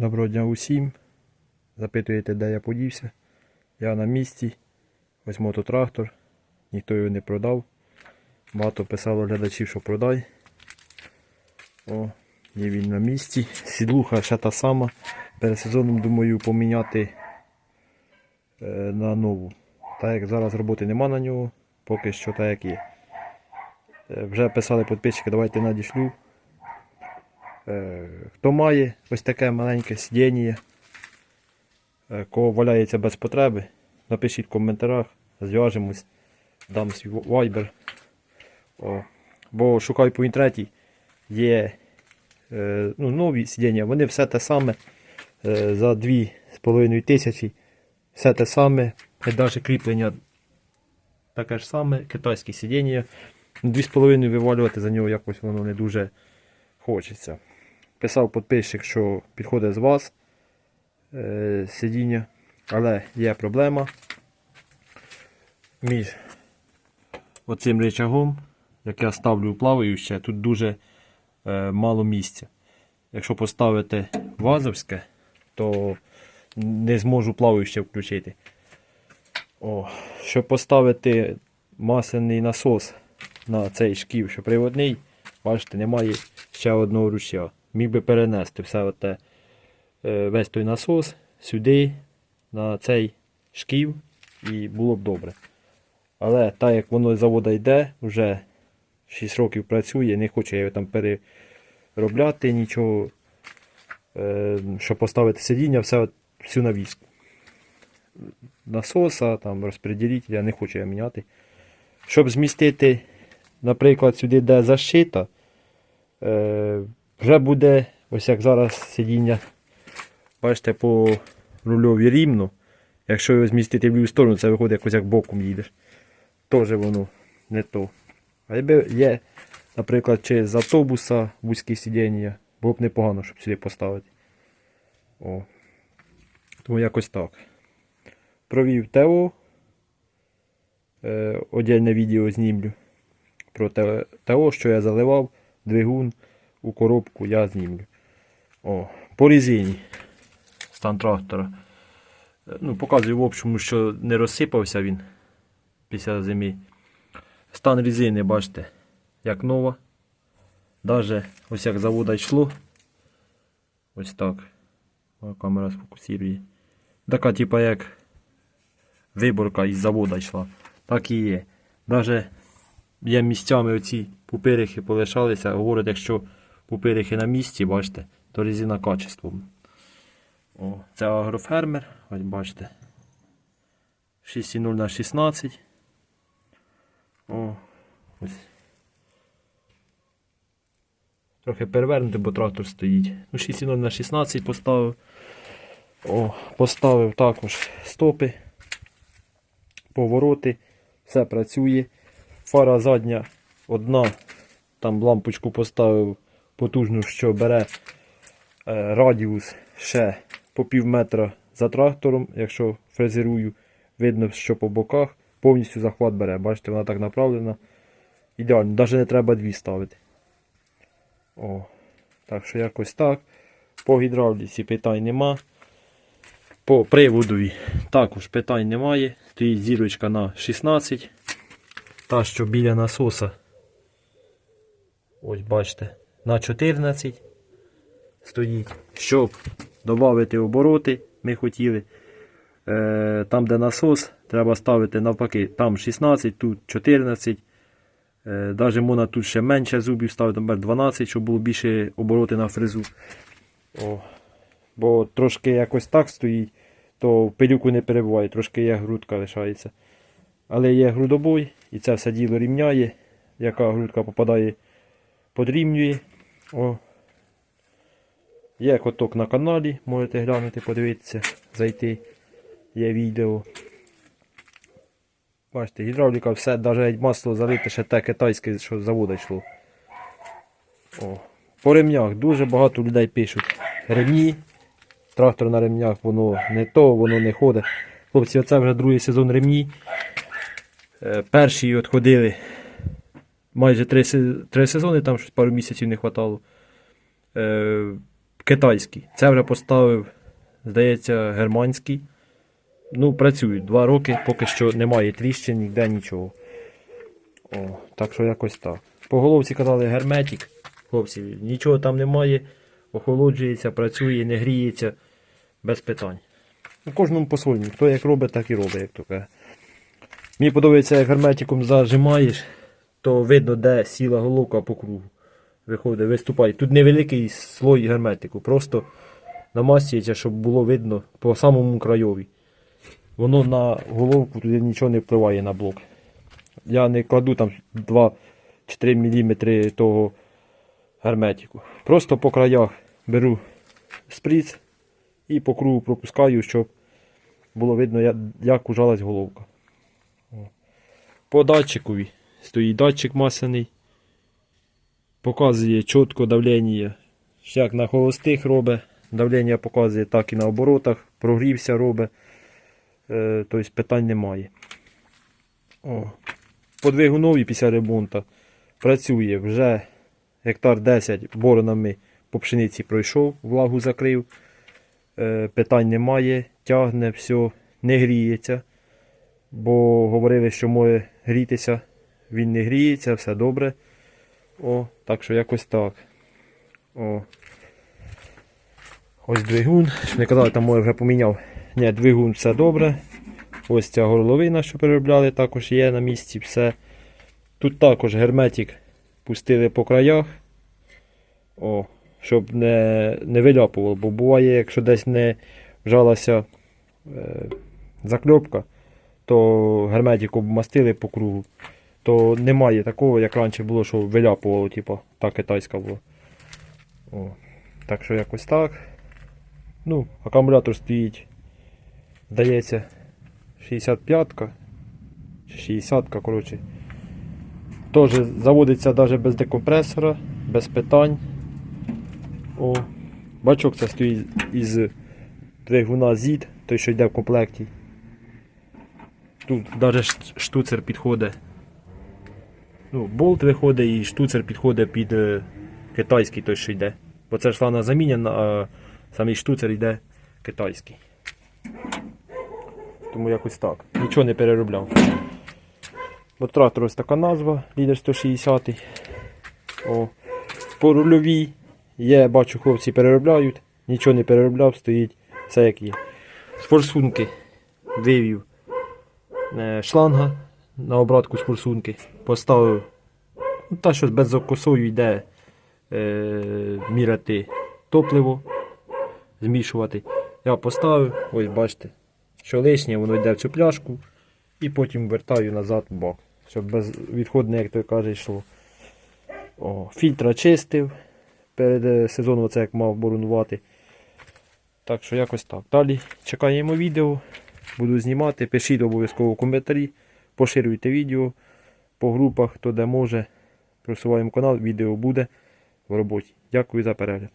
Доброго дня усім. Запитуєте, де я подівся. Я на місці. Ось мототрактор. Ніхто його не продав. Багато писало глядачів, що продай. О, є він на місці. Сідлуха ще та сама. Перед сезоном думаю поміняти е, на нову. Так як зараз роботи нема на нього, поки що так як є. Е, вже писали підписчики, давайте надішлю. Е, Хто має ось таке маленьке сидіння, е, кого валяється без потреби, напишіть в коментарях, зв'яжемось, дам свій вайбер. Бо шукаю по інтернеті, є е, ну, нові сидіння, вони все те саме за 2,5 тисячі, все те саме, навіть кріплення таке ж саме, китайське сидіння. 2,5 вивалювати за нього якось воно не дуже хочеться. Писав підписчик, що підходить з вас е, сидіння, але є проблема між оцим речагом, як я ставлю плаваюче, тут дуже е, мало місця. Якщо поставити вазовське, то не зможу плаваюче включити. О, щоб поставити масляний насос на цей шків, що приводний, бачите, немає ще одного ручя. Міг би перенести все оте, е, весь той насос сюди, на цей шків, і було б добре. Але так як воно з завода йде, вже 6 років працює, не хочу я його там переробляти нічого, е, щоб поставити сидіння, все от, всю навіску. Насоса, там, розпреділителя, не хочу я міняти. Щоб змістити, наприклад, сюди, де защита, е, вже буде, ось як зараз сидіння, бачите, по рульові рівно. Якщо його змістити в ліву сторону, це виходить якось як боком їдеш. Теж воно не то. А якби є, наприклад, чи з автобуса вузькі сидіння, було б непогано, щоб сюди поставити. О. Тому якось так. Провів ТО. Е, Отдельне відео знімлю. Про те- ТО, що я заливав, двигун у коробку я знімлю. О, по резині. Стан трактора. Е, Ну, показую в общому, що не розсипався він після зими. Стан резини, бачите, як нова. Даже ось як завода йшло. Ось так. О, камера сфокусує. Така, типа, як виборка із завода йшла. Так і є. Даже є місцями оці пупирихи полишалися. Говорять, якщо пупирихи на місці, бачите, то резина качеством. О, це агрофермер, ось бачите. 6,0 на 16. О, ось. Трохи перевернути, бо трактор стоїть. Ну, 6,0 на 16 поставив. О, поставив також стопи, повороти, все працює. Фара задня одна, там лампочку поставив потужну, що бере е, радіус ще по пів метра за трактором, якщо фрезерую, видно, що по боках повністю захват бере. Бачите, вона так направлена. Ідеально, навіть не треба дві ставити. О, так що якось так. По гідравліці питань нема. По приводові також питань немає. Стоїть зірочка на 16. Та, що біля насоса. Ось бачите, на 14 стоїть. Щоб додати обороти, ми хотіли. Е, там, де насос, треба ставити навпаки. Там 16, тут 14. Е, Даже можна тут ще менше зубів ставити, наприклад, 12, щоб було більше обороти на фрезу. О, бо трошки якось так стоїть, то пилюку не перебуває, трошки є грудка лишається. Але є грудобой, і це все діло рівняє. Яка грудка попадає, подрівнює. О. Є коток на каналі, можете глянути, подивитися, зайти. Є відео. Бачите, гідравліка, все, навіть масло залите ще те китайське, що з завода йшло. О. По ремнях дуже багато людей пишуть. Ремні. Трактор на ремнях, воно не то, воно не ходить. Хлопці, оце вже другий сезон ремні. Е, Перші от ходили майже три, три сезони, там щось пару місяців не вистачало. Е, китайський. Це вже поставив, здається, германський. Ну, працюють два роки, поки що немає тріщин, ніде нічого. О, так що якось так. По головці казали герметик. Хлопці, нічого там немає, охолоджується, працює, не гріється, без питань. У кожному по-своєму. Хто як робить, так і робить, як то каже. Мені подобається, як герметиком зажимаєш, то видно, де сіла головка по кругу. Виходить, виступає. Тут невеликий слой герметику, просто намастюється, щоб було видно по самому крайові. Воно на головку туди нічого не впливає на блок. Я не кладу там 2 чи 3 мм того герметику. Просто по краях беру сприц і по кругу пропускаю, щоб було видно, як ужалась головка. По датчикові стоїть датчик масляний. Показує чітко давлення, як на холостих робить. Давлення показує так і на оборотах, прогрівся робить. Е, тобто питань немає. О. По двигунові після ремонту працює вже гектар 10 боронами по пшениці пройшов, влагу закрив. Е, питань немає, тягне, все, не гріється. Бо говорили, що може грітися. Він не гріється, все добре. О, так що якось так. О. Ось двигун. Щоб не казали, там може вже поміняв. Ні, двигун все добре. Ось ця горловина, що переробляли, також є на місці. Все. Тут також герметик пустили по краях. О, щоб не, не виляпувало. Бо буває, якщо десь не вжалася е, закльопка, то герметик обмастили по кругу. То немає такого, як раніше було, що виляпувало, типу, та китайська була. О, так що якось так. Ну, акумулятор стоїть, здається, 65-ка 60-ка, коротше. Теж заводиться навіть без декомпресора, без питань. О, бачок це стоїть із двигуна ZID, той, що йде в комплекті. Тут навіть штуцер підходить. Ну, болт виходить і штуцер підходить під е, китайський той, що йде. Бо це йшла на заміна, а самий штуцер йде китайський. Тому якось так. Нічого не переробляв. Бо трактор ось така назва, лідер 160. О, по рульовій є, бачу, хлопці переробляють. Нічого не переробляв, стоїть все як є. З форсунки вивів е, шланга на обратку з форсунки. Поставив ну, та що з безокосою йде е, міряти топливо, змішувати. Я поставив, ось бачите, що лишнє, воно йде в цю пляшку і потім вертаю назад в бак, щоб без відходне, як той каже, йшло. О, фільтра чистив перед е, сезоном, оце як мав боронувати. Так що якось так. Далі чекаємо відео, буду знімати. Пишіть обов'язково коментарі, поширюйте відео по групах, хто де може. Просуваємо канал, відео буде в роботі. Дякую за перегляд.